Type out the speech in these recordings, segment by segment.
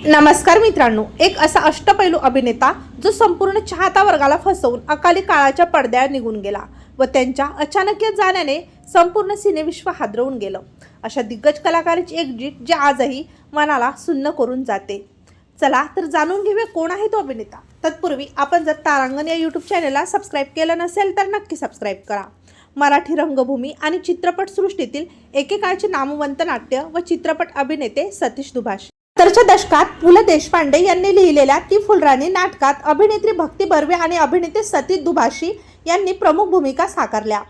नमस्कार मित्रांनो एक असा अष्टपैलू अभिनेता जो संपूर्ण चाहता वर्गाला फसवून अकाली काळाच्या पडद्यावर निघून गेला व त्यांच्या अचानक या जाण्याने संपूर्ण सिनेविश्व हादरवून गेलं. अशा दिग्गज कलाकाराची एकजीट जी आजही मनाला सुन्न करून जाते. चला तर जाणून घेऊया कोण आहे तो अभिनेता. तत्पूर्वी आपण जर तारांगण या यूट्यूब चॅनलला सबस्क्राईब केलं नसेल तर नक्की सबस्क्राईब करा. मराठी रंगभूमी आणि चित्रपटसृष्टीतील एकेकाळचे नामवंत नाट्य व चित्रपट अभिनेते सतीश दुभाष. सत्तरच्या दशकात पु ल देशपांडे यांनी लिहिलेल्या ती फुलराणी नाटकात अभिनेत्री भक्ती बर्वे आणि अभिनेते सती दुभाषी यांनी प्रमुख भूमिका साकारल्या.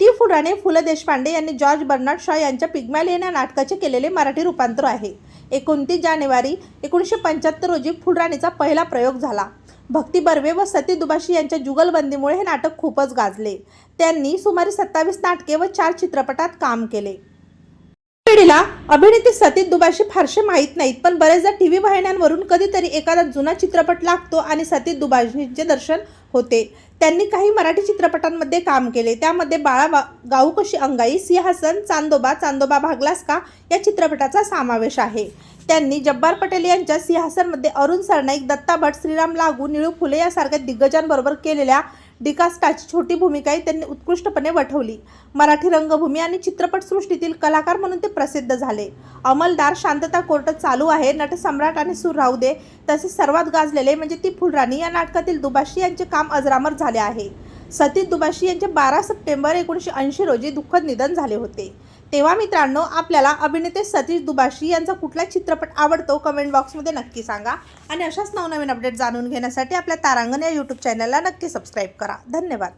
ती फुलराणी पु ल देशपांडे यांनी जॉर्ज बर्नार्ड शॉ यांच्या पिग्मॅलियन या नाटकाचे केलेले मराठी रूपांतर आहे. एकोणतीस जानेवारी एकोणीसशे पंच्याहत्तर रोजी फुलराणीचा पहिला प्रयोग झाला. भक्ती बर्वे व सती दुभाषी यांच्या जुगलबंदीमुळे हे नाटक खूपच गाजले. त्यांनी सुमारे सत्तावीस नाटके व चार चित्रपटात काम केले. पिढीला अभिनेत्री सतीश दुबाशी फारसे माहीत नाहीत पण बरेचदा टी व्ही वाहिन्यांवरून कधीतरी एखादा जुना चित्रपट लागतो आणि सतीश दुभाषींचे दर्शन होते. त्यांनी काही मराठी चित्रपटांमध्ये काम केले. त्यामध्ये बाळा बा गाऊ कशी अंगाई सिंहासन चांदोबा चांदोबा भागलास का या चित्रपटाचा समावेश आहे. त्यांनी जब्बार पटेल यांच्या सिंहासनमध्ये अरुण सरनाईक दत्ता भट श्रीराम लागू निळू फुले यासारख्या दिग्गजांबरोबर केलेल्या डिकास्टाची छोटी भूमिकाही त्यांनी उत्कृष्टपणे वठवली. मराठी रंगभूमी आणि चित्रपटसृष्टीतील कलाकार म्हणून ते प्रसिद्ध झाले. अमलदार शांतता कोर्ट चालू आहे. नटसम्राट आणि सूर राहू दे तसेच सर्वात गाजलेले म्हणजे ती फुलराणी या नाटकातील दुबाशी यांचे काम अजरामर झाले आहे. सतीश दुबाशी यांचे बारा सप्टेंबर एकोणीसशे ऐंशी रोजी दुःखद निधन झाले होते. तेव्हा मित्रांनो आपल्याला अभिनेते सतीश दुबाशी यांचा कुठला चित्रपट आवडतो कमेंट बॉक्समध्ये नक्की सांगा. आणि अशाच नवनवीन अपडेट जाणून घेण्यासाठी आपल्या तारांगण या यूट्यूब चॅनलला नक्की सबस्क्राईब करा. धन्यवाद.